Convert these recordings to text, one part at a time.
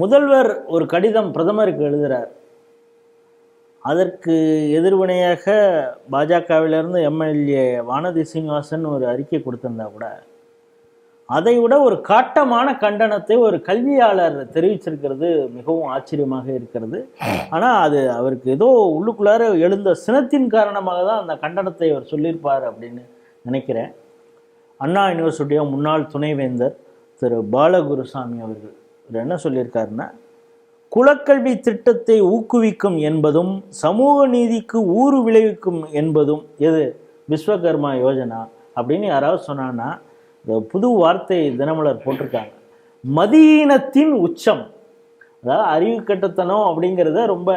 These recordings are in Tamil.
முதல்வர் ஒரு கடிதம் பிரதமருக்கு எழுதுகிறார் அதற்கு எதிர்வினையாக பாஜகவிலிருந்து எம்எல்ஏ வானதி சீனிவாசன் ஒரு அறிக்கை கொடுத்திருந்தா கூட அதை விட ஒரு காட்டமான கண்டனத்தை ஒரு கல்வியாளர் தெரிவிச்சிருக்கிறது மிகவும் ஆச்சரியமாக இருக்கிறது. ஆனால் அது அவருக்கு ஏதோ உள்ளுக்குள்ளார எழுந்த சினத்தின் காரணமாக தான் அந்த கண்டனத்தை அவர் சொல்லியிருப்பார் அப்படின்னு நினைக்கிறேன். அண்ணா யூனிவர்சிட்டிய முன்னாள் துணைவேந்தர் திரு பாலகுருசாமி அவர்கள். இவர் என்ன சொல்லியிருக்காருன்னா குலக்கல்வி திட்டத்தை ஊக்குவிக்கும் என்பதும் சமூக நீதிக்கு ஊறு விளைவிக்கும் என்பதும் எது? விஸ்வகர்மா யோஜனா அப்படின்னு யாராவது சொன்னான்னா இந்த புது வார்த்தை தினமலர் போட்டிருக்காங்க. மதியீனத்தின் உச்சம். அதாவது அறிவு கட்டத்தனம் அப்படிங்கிறத ரொம்ப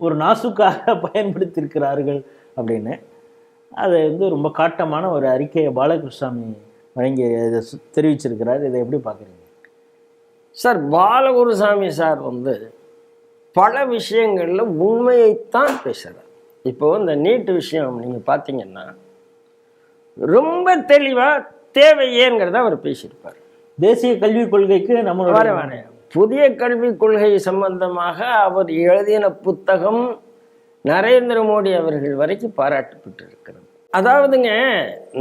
ஒரு நாசுக்காக பயன்படுத்தியிருக்கிறார்கள் அப்படின்னு. அதை வந்து ரொம்ப காட்டமான ஒரு அறிக்கையை பாலகிருஷ்ணாமி வழங்கி தெரிவிச்சிருக்கிறார். இதை எப்படி பார்க்குறீங்க? சார் பாலகுருசாமி சார் வந்து பல விஷயங்களில் உண்மையைத்தான் பேசுகிறார் இப்போ இந்த நீட் விஷயம் நீங்கள் பார்த்தீங்கன்னா ரொம்ப தெளிவாக தேவை ஏங்கிறத அவர் பேசியிருப்பார். தேசிய கல்விக் கொள்கைக்கு வர நம்மளோட வர புதிய கல்விக் கொள்கை சம்பந்தமாக அவர் எழுதின புத்தகம் நரேந்திர மோடி அவர்கள் வரைக்கும் பாராட்டப்பட்டிருக்கிறது. அதாவதுங்க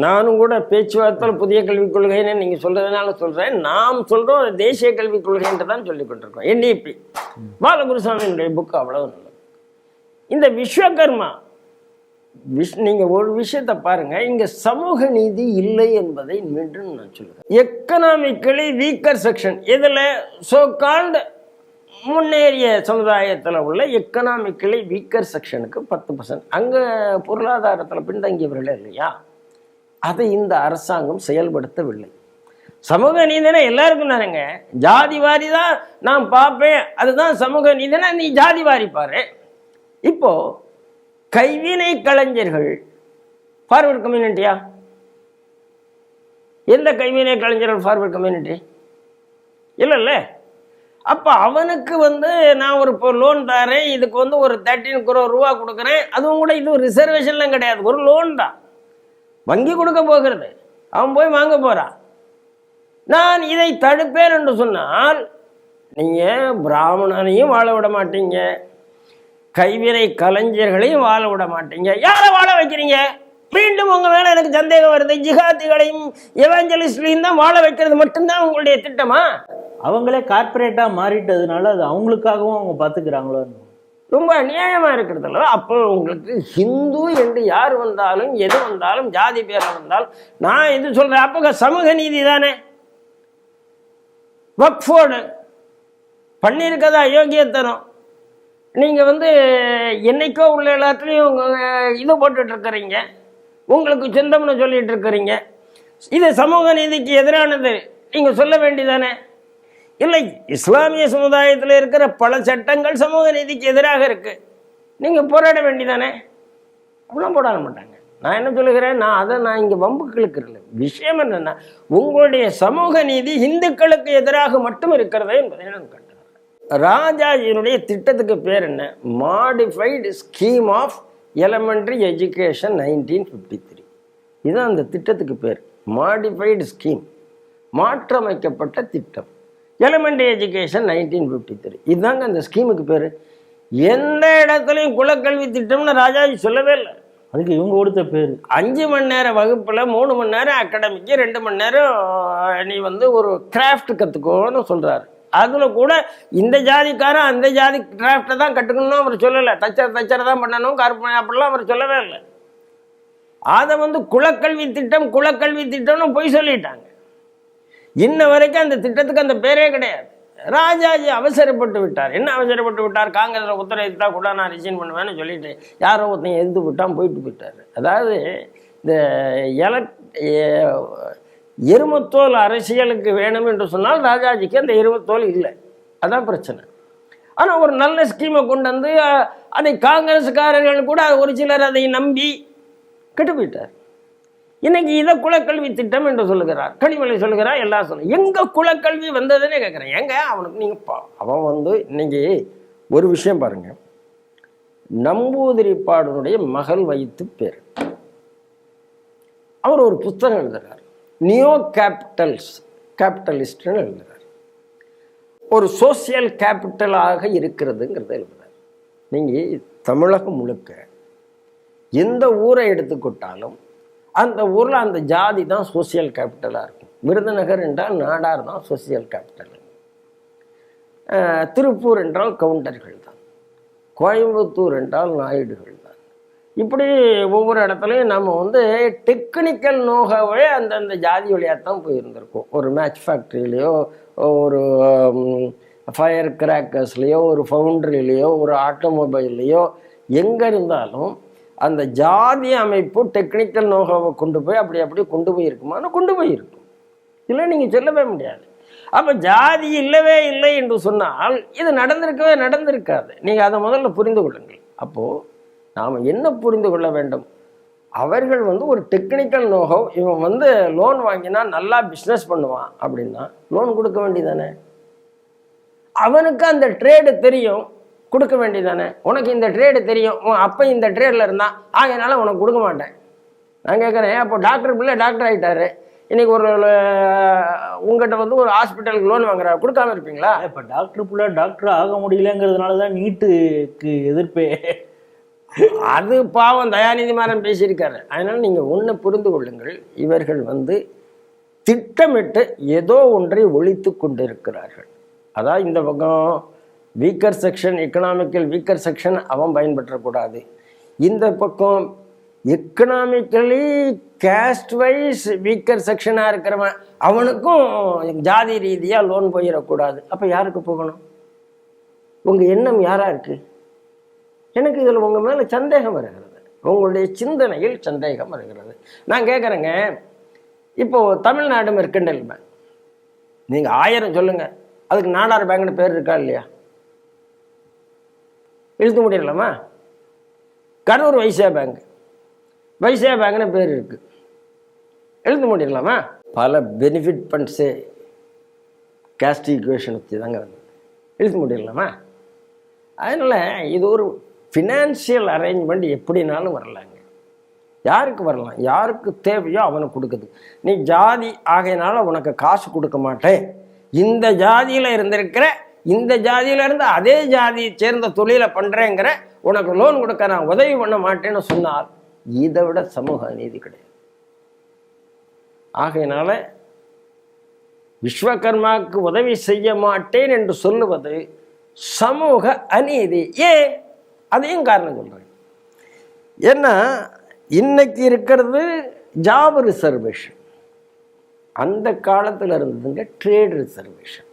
நானும் கூட பேச்சுவார்த்தையில் புதிய கல்விக் கொள்கைன்னு நீங்கள் சொல்கிறதுனால சொல்கிறேன் நாம் சொல்கிறோம் தேசிய கல்விக் கொள்கைன்ட்டு தான் சொல்லிக் கொண்டிருக்கோம் என்டிபி பாலகுருசாமியினுடைய புக்கு அவ்வளவு நல்லது. இந்த விஸ்வகர்மா விஷ் நீங்கள் ஒரு விஷயத்தை பாருங்கள் இங்கே சமூக நீதி இல்லை என்பதை மீண்டும் நான் சொல்லுவேன் எக்கனாமிக்கலி வீக்கர் செக்ஷன் இதில் சோ கால்டு முன்னேறிய சமுதாயத்தில் உள்ள எக்கனாமிக்கலி வீக்கர் செக்ஷனுக்கு பத்து பர்சன்ட் அங்கே பொருளாதாரத்தில் பின்தங்கியவர்கள் இல்லையா? அதை இந்த அரசாங்கம் செயல்படுத்தவில்லை. சமூக நீதினா எல்லாருக்கும் தானேங்க. ஜாதி வாரி தான் நான் பார்ப்பேன். அதுதான் சமூக நீதினா நீ ஜாதி வாரி பாரு. இப்போ கைவினை கலைஞர்கள் ஃபார்வர்ட் கம்யூனிட்டியா எந்த கைவினை கலைஞர்கள் ஃபார்வர்ட் கம்யூனிட்டி இல்லைல்ல. அப்போ அவனுக்கு வந்து நான் ஒரு இப்போ லோன் தரேன். இதுக்கு வந்து ஒரு தேர்ட்டின் குரோ ரூபா கொடுக்குறேன். அதுவும் கூட இது ரிசர்வேஷன்லாம் கிடையாது. ஒரு லோன் தான். வங்கி கொடுக்க போகிறது. அவன் போய் வாங்க போகிறான் நான் இதை தடுப்பேன் என்று சொன்னால் நீங்கள் பிராமணனையும் வாழ விட மாட்டீங்க. கைவினை கலைஞர்களையும் வாழ விட மாட்டீங்க. யாரை வாழ வைக்கிறீங்க? மீண்டும் உங்க மேல எனக்கு சந்தேகம் வருது. ஜிகாதிகளையும் எவாஞ்சலிஸ்ட்லையும் தான் வாழ வைக்கிறது மட்டும்தான் உங்களுடைய திட்டமா? அவங்களே கார்ப்பரேட்டா மாறிட்டதுனால அது அவங்களுக்காகவும் அவங்க பார்த்துக்கிறாங்களோ ரொம்ப அநியாயமா இருக்கிறதுல அப்போ உங்களுக்கு ஹிந்து என்று யார் வந்தாலும் எது வந்தாலும் ஜாதி பேர வந்தாலும் நான் இது சொல்றேன் அப்போ சமூக நீதி தானே? வக்ஃபோர்டு பண்ணியிருக்கதா அயோக்கியத்தனம் நீங்கள் வந்து என்னைக்கோ உள்ள எல்லாத்துலேயும் இது போட்டுட்ருக்குறீங்க. உங்களுக்கு சொந்தம்னு சொல்லிட்டு இருக்கிறீங்க இது சமூக நீதிக்கு எதிரானது. நீங்கள் சொல்ல வேண்டியதானே? இல்லை இஸ்லாமிய சமுதாயத்தில் இருக்கிற பல சட்டங்கள் சமூக நீதிக்கு எதிராக இருக்குது நீங்கள் போராட வேண்டிதானே? அப்படிலாம் போராட மாட்டாங்க. நான் என்ன சொல்லுகிறேன்? நான் அதை நான் இங்கே வம்புக்கு இழுக்கிறேன் விஷயம் என்னென்னா உங்களுடைய சமூக நீதி இந்துக்களுக்கு எதிராக மட்டும் இருக்கிறதே என்பதை நான் கட்டுறேன் ராஜாஜியினுடைய திட்டத்துக்கு பேர் என்ன? Modified scheme of elementary education nineteen fifty three இதுதான் அந்த திட்டத்துக்கு பேர். மாடிஃபைடு ஸ்கீம் மாற்றமைக்கப்பட்ட திட்டம். Elementary education nineteen fifty three இதுதாங்க அந்த ஸ்கீமுக்கு பேர். எந்த இடத்துலையும் குலக்கல்வி திட்டம்னு ராஜாஜி சொல்லவே இல்லை. அதுக்கு இவங்க கொடுத்த பேர். அஞ்சு மணி நேரம் வகுப்பில் மூணு மணி நேரம் அகாடமிக்கு ரெண்டு மணி நேரம் நீ வந்து ஒரு கிராஃப்ட் கற்றுக்கோன்னு சொல்கிறாரு அதில் கூட இந்த ஜாதிக்காரன் அந்த ஜாதி கிராஃப்டை தான் கற்றுக்கணும்னு அவர் சொல்லலை. தச்சர் தச்சரை தான் பண்ணணும் கருப்பு அப்படிலாம் அவர் சொல்லவே இல்லை. அதை வந்து குலக்கல்வி திட்டம் குலக்கல்வி திட்டம்னு போய் சொல்லிட்டாங்க. இன்ன வரைக்கும் அந்த திட்டத்துக்கு அந்த பேரே கிடையாது. ராஜாஜி அவசரப்பட்டு விட்டார். என்ன அவசரப்பட்டு விட்டார்? காங்கிரஸில் உத்தரவிட்டா கூட நான் ரிசைன் பண்ணுவேன்னு சொல்லிட்டு யாரோ ஒருத்தன் எதிர்த்து விட்டான் போயிட்டு போயிட்டார். அதாவது இந்த எலக் எருமத்தோல் அரசியலுக்கு வேணும் என்று சொன்னால் ராஜாஜிக்கு அந்த எருமத்தோல் இல்லை. அதான் பிரச்சனை. ஆனால் ஒரு நல்ல ஸ்கீமை கொண்டு வந்து அதை காங்கிரஸ்காரர்கள் கூட ஒரு சிலர் அதை நம்பி கெட்டு போயிட்டார். இன்னைக்கு இதை குலக்கல்வி திட்டம் என்று சொல்லுகிறார். கனிமொழி சொல்லுகிறார் எல்லாம் சொல்லு. எங்க குலக்கல்வி வந்ததுன்னே கேட்குறேன் எங்க அவனுக்கு நீங்க பா- அவன் வந்து இன்னைக்கு ஒரு விஷயம் பாருங்க. நம்பூதிரிப்பாடனுடைய மகள் வைத்து பேர். அவர் ஒரு புத்தகம் எழுதுறார். நியோ கேபிட்டல்ஸ் கேபிட்டலிஸ்ட்னு எழுதுறார். ஒரு சோசியல் கேபிட்டலாக இருக்கிறதுங்கிறத எழுதுறார். நீங்கள் தமிழகம் முழுக்க எந்த ஊரை எடுத்துக்கொட்டாலும் அந்த ஊரில் அந்த ஜாதி தான் சோசியல் கேபிட்டலாக இருக்கும். விருதுநகர் என்றால் நாடார் தான் சோசியல் கேபிட்டல் திருப்பூர் என்றால் கவுண்டர்கள் தான். கோயம்புத்தூர் என்றால் நாயுடுகள் தான். இப்படி ஒவ்வொரு இடத்துலையும் நம்ம வந்து டெக்னிக்கல் நோகாவே அந்தந்த ஜாதி வழியாக தான் போயிருந்திருக்கோம். ஒரு மேட்ச் ஃபேக்ட்ரியிலையோ ஒரு ஃபயர் கிராக்கர்ஸ்லேயோ ஒரு ஃபவுண்ட்ரிலேயோ ஒரு ஆட்டோமொபைல்லையோ எங்கே இருந்தாலும் அந்த ஜாதி அமைப்பு டெக்னிக்கல் நோகாவை கொண்டு போய் அப்படி அப்படி கொண்டு போயிருக்குமானா கொண்டு போயிருக்கும். இல்லை நீங்கள் சொல்லவே முடியாது. அப்போ ஜாதி இல்லவே இல்லை என்று சொன்னால் இது நடந்திருக்கவே நடந்திருக்காது. நீங்கள் அதை முதல்ல புரிந்து கொள்ளுங்கள். அப்போது நாம் என்ன புரிந்து கொள்ள வேண்டும்? அவர்கள் வந்து ஒரு டெக்னிக்கல் நோகோ இவன் வந்து லோன் வாங்கினா நல்லா பிஸ்னஸ் பண்ணுவான் அப்படின்னா லோன் கொடுக்க வேண்டியதானே அவனுக்கு அந்த ட்ரேடு தெரியும். கொடுக்க வேண்டியதானே உனக்கு இந்த ட்ரேடு தெரியும். உன் அப்போ இந்த ட்ரேடில் இருந்தான். ஆகையினால உனக்கு கொடுக்க மாட்டேன். நான் கேட்குறேன் அப்போ டாக்டர் பிள்ளை டாக்டர் ஆகிட்டாரு இன்னைக்கு ஒரு உங்ககிட்ட வந்து ஒரு ஹாஸ்பிட்டலுக்கு லோன் வாங்குறாரு. கொடுக்காம இருப்பீங்களா? இப்போ டாக்டர் புள்ள டாக்டர் ஆக முடியலங்கிறதுனால தான் நீட்டுக்கு எதிர்ப்பே. அது பாவம். தயாநிதி மாறன் பேசியிருக்காரு. அதனால நீங்கள் ஒன்று புரிந்து கொள்ளுங்கள். இவர்கள் வந்து திட்டமிட்டு ஏதோ ஒன்றை ஒழித்து கொண்டிருக்கிறார்கள். அதான் இந்த பக்கம் weaker section economical weaker section அவன் பயன்பெற்றக்கூடாது. இந்த பக்கம் எக்கனாமிக்கலி கேஸ்ட் வைஸ் வீக்கர் செக்ஷனாக இருக்கிறவன் அவனுக்கும் ஜாதி ரீதியாக லோன் போயிடக்கூடாது. அப்போ யாருக்கு போகணும்? உங்கள் எண்ணம் யாராக இருக்குது எனக்கு இதில் உங்கள் மேலே சந்தேகம் வருகிறது. உங்களுடைய சிந்தனையில் சந்தேகம் வருகிறது. நான் கேட்குறேங்க இப்போது தமிழ்நாடு மெர்கண்டல் பேங்க் நீங்கள் ஆயிரம் சொல்லுங்கள் அதுக்கு நாடார் பேங்க்னு பேர் இருக்கா இல்லையா? இழுத்து முடியலாமா கரூர் வைசியா பேங்க். வைசியா பேங்க்னு பேர் இருக்குது எழுத முடியலாமா பல பெனிஃபிட் ஃபண்ட்ஸு கேஸ்ட் ஈக்குவேஷன் வச்சு தாங்க வந்து எழுத முடியலாமா அதனால் இது ஒரு ஃபினான்ஷியல் அரேஞ்ச்மெண்ட் எப்படினாலும் வரலாங்க. யாருக்கு வரலாம்? யாருக்கு தேவையோ அவனுக்கு கொடுக்குது. நீ ஜாதி ஆகையினால உனக்கு காசு கொடுக்க மாட்டேன். இந்த ஜாதியில் இருந்திருக்கிற இந்த ஜாதியிலேருந்து அதே ஜாதியை சேர்ந்த தொழிலை பண்ணுறேங்கிற உனக்கு லோன் கொடுக்க நான் உதவி பண்ண மாட்டேன்னு சொன்னால் இதை விட சமூக அநீதி கிடையாது. ஆகையினால விஸ்வகர்மாவுக்கு உதவி செய்ய மாட்டேன் என்று சொல்லுவது சமூக அநீதி. ஏன் அதையும் காரணம் சொல்கிறேன் ஏன்னா இன்னைக்கு இருக்கிறது ஜாப் ரிசர்வேஷன் அந்த காலத்தில் இருந்ததுங்க ட்ரேட் ரிசர்வேஷன்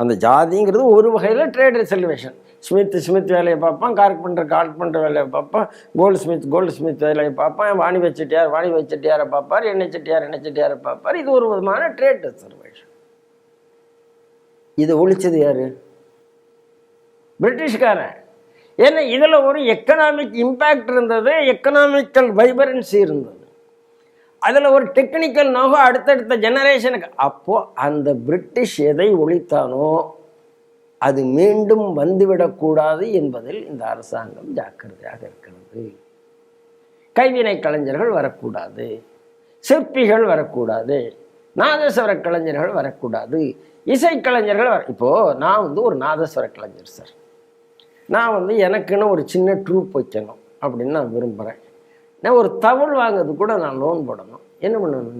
அந்த ஜாதிங்கிறது ஒரு வகையில் ட்ரேட் ரிசர்வேஷன் ஸ்மித் ஸ்மித் வேலையை பார்ப்பான் கார்பெண்டர் கார்பெண்டர் வேலையை பார்ப்பான் கோல்டு ஸ்மித் கோல்டு ஸ்மித் வேலையை பார்ப்பான் வாணிப செட்டியார் வாணிப செட்டியாரை பார்ப்பார் எண்ணெய் செட்டியார் எண்ணெய் செட்டியாரை பார்ப்பார். இது ஒரு விதமான ட்ரேட் ரிசர்வேஷன் இது ஒழிச்சது யாரு? பிரிட்டிஷ்காரன். ஏன்னா இதில் ஒரு எக்கனாமிக் இம்பேக்ட் இருந்தது எக்கனாமிக்கல் வைபரன்சி இருந்தது. அதில் ஒரு டெக்னிக்கல் நோக அடுத்தடுத்த ஜெனரேஷனுக்கு அப்போது அந்த பிரிட்டிஷ் எதை ஒழித்தானோ அது மீண்டும் வந்துவிடக்கூடாது என்பதில் இந்த அரசாங்கம் ஜாக்கிரதையாக இருக்கிறது. கைவினை கலைஞர்கள் வரக்கூடாது. சிற்பிகள் வரக்கூடாது. நாதஸ்வர கலைஞர்கள் வரக்கூடாது. இசை கலைஞர்கள் வர இப்போது நான் வந்து ஒரு நாதஸ்வர கலைஞர் சார் நான் வந்து எனக்குன்னு ஒரு சின்ன ட்ரூப் வைக்கணும் அப்படின்னு நான் விரும்புகிறேன் நான் ஒரு தவள் வாங்குறது கூட நான் லோன் போடணும். என்ன பண்ணணும்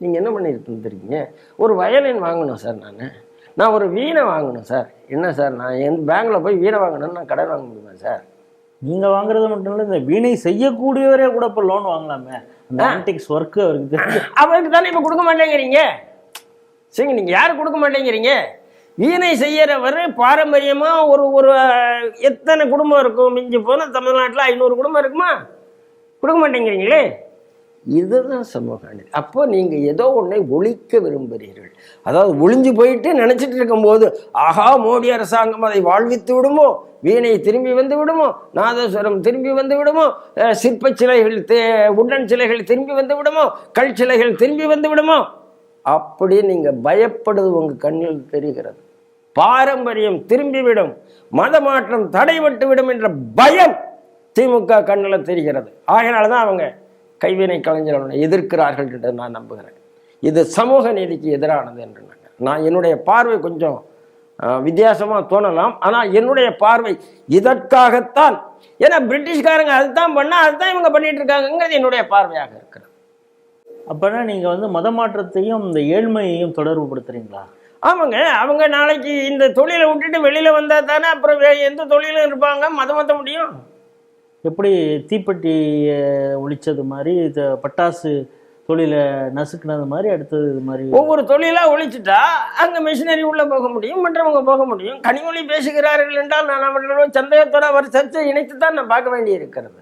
நீங்கள் என்ன பண்ணிட்டு இருந்திருக்கீங்க? ஒரு வயலின் வாங்கணும் சார் நான். நான் ஒரு வீணை வாங்கணும் சார். என்ன சார் நான் எந்த பேங்க்கில் போய் வீணை வாங்கணும்னு நான் கடன் வாங்க முடியுமா சார்? நீங்க வாங்குறது மட்டும் இல்லை இந்த வீணை செய்யக்கூடியவரே கூட இப்போ லோன் வாங்கலாமே. அந்த ஆன்டிக்ஸ் ஒர்க்கு அவருக்கு அவருக்கு தானே இப்போ கொடுக்க மாட்டேங்கிறீங்க? சரிங்க நீங்கள் யாரும் கொடுக்க மாட்டேங்கிறீங்க? வீணை செய்யறவர் பாரம்பரியமாக ஒரு ஒரு எத்தனை குடும்பம் இருக்கும்? மிஞ்சி போனால் தமிழ்நாட்டில் ஐநூறு குடும்பம் இருக்குமா? கொடுக்க மாட்டேங்கிறீங்களே? இதுதான் சமூக அநீதி அப்போ நீங்கள் ஏதோ ஒன்றை ஒழிக்க விரும்புகிறீர்கள். அதாவது ஒளிஞ்சு போயிட்டு நினச்சிட்டு இருக்கும்போது ஆஹா மோடி அரசாங்கம் அதை வாழ்வித்து விடுமோ? வீணை திரும்பி வந்து விடுமோ? நாதஸ்வரம் திரும்பி வந்து விடுமோ? சிற்ப சிற்பச் சிலைகள் தே- உடன் சிலைகள் திரும்பி வந்து விடுமோ? கல் சிலைகள் திரும்பி வந்து விடுமோ? அப்படி நீங்கள் பயப்படுவது உங்கள் கண்ணில் தெரிகிறது. பாரம்பரியம் திரும்பிவிடும் மத மாற்றம் தடைபட்டு விடும் என்ற பயம் திமுக கண்ணில் தெரிகிறது. ஆகையினால தான் அவங்க கைவினை கலைஞர்களை எதிர்க்கிறார்கள் என்று நான் நம்புகிறேன். இது சமூக நீதிக்கு எதிரானது என்று நான் நான் என்னுடைய பார்வை கொஞ்சம் அஹ், வித்தியாசமா தோணலாம். ஆனா என்னுடைய பார்வை இதற்காகத்தான். ஏன்னா பிரிட்டிஷ்காரங்க அதுதான் பண்ணா அதுதான் இவங்க பண்ணிட்டு இருக்காங்கங்கிறது என்னுடைய பார்வையாக இருக்கிறது. அப்போனா நீங்கள் வந்து மத மாற்றத்தையும் இந்த ஏழ்மையையும் தொடர்பு படுத்துறீங்களா ஆமாங்க. அவங்க நாளைக்கு இந்த தொழிலை விட்டுட்டு வெளியில வந்தா தானே அப்புறம் எந்த தொழிலும் இருப்பாங்க? மதம் மாற்ற முடியும்? எப்படி தீப்பெட்டி ஒழிச்சது மாதிரி இது பட்டாசு தொழிலை நசுக்கினது மாதிரி அடுத்தது இது மாதிரி? ஒவ்வொரு தொழிலாக ஒழிச்சிட்டா அந்த மிஷினரி உள்ளே போக முடியும் மற்றவங்க போக முடியும். கனிமொழி பேசுகிறார்கள் என்றால் நான் அவர்களோட சந்தேகத்தோட அவர் சர்ச்சை இணைத்து தான் நான் பார்க்க வேண்டி இருக்கிறது